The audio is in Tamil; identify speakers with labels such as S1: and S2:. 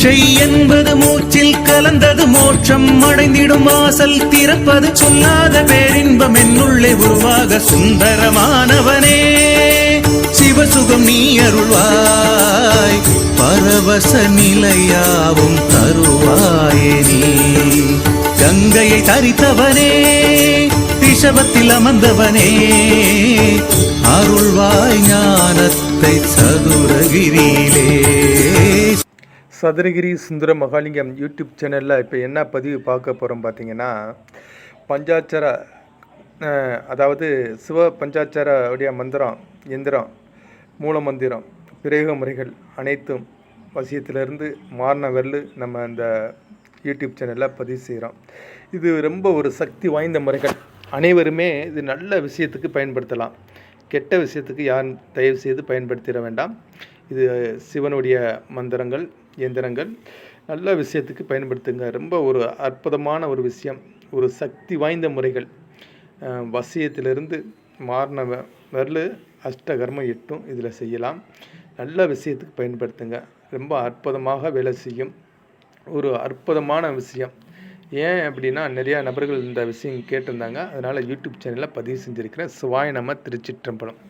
S1: தீட்சை என்பது மூச்சில் கலந்தது மோட்சம். அடைந்திடும் வாசல் திறப்பது சொல்லாத பேரின்பம் என்னுள்ளே உருவாக சுந்தரமானவனே. சிவசுகம் நீ அருள்வாய் பரவச நிலையாவும் தருவாயே நீ. கங்கையை தரித்தவனே ரிஷபத்தில் அமர்ந்தவனே. அருள்வாய் ஞானத்தை சதுரகிரியிலே.
S2: சதுரகிரி சுந்தர மகாலிங்கம் யூடியூப் சேனலில் இப்போ என்ன பதிவு பார்க்க போகிறோம் பார்த்தீங்கன்னா பஞ்சாட்சர அதாவது சிவ பஞ்சாட்சர உடைய மந்திரம் எந்திரம் மூல மந்திரம் பிரயோக முறைகள் அனைத்தும் வசியத்திலிருந்து மாறின வரலு நம்ம இந்த யூடியூப் சேனலில் பதிவு செய்கிறோம் இது ரொம்ப ஒரு சக்தி வாய்ந்த முறைகள். அனைவருமே இது நல்ல விஷயத்துக்கு பயன்படுத்தலாம். கெட்ட விஷயத்துக்கு யாரும் தயவு செய்து பயன்படுத்திட வேண்டாம். இது சிவனுடைய மந்திரங்கள் இயந்திரங்கள். நல்ல விஷயத்துக்கு பயன்படுத்துங்க. ரொம்ப ஒரு அற்புதமான ஒரு விஷயம். ஒரு சக்தி வாய்ந்த முறைகள். வசியத்திலிருந்து மாறின வரல வரலு அஷ்டகர்மம் எட்டும் இதில் செய்யலாம். நல்ல விஷயத்துக்கு பயன்படுத்துங்க. ரொம்ப அற்புதமாக வேலை செய்யும். ஒரு அற்புதமான விஷயம். ஏன் அப்படின்னா நிறையா நபர்கள் இந்த விஷயம் கேட்டிருந்தாங்க. அதனால் யூடியூப் சேனலில் பதிவு செஞ்சுருக்கிறேன். சிவாய நம்ம திருச்சிற்றம்பலம்.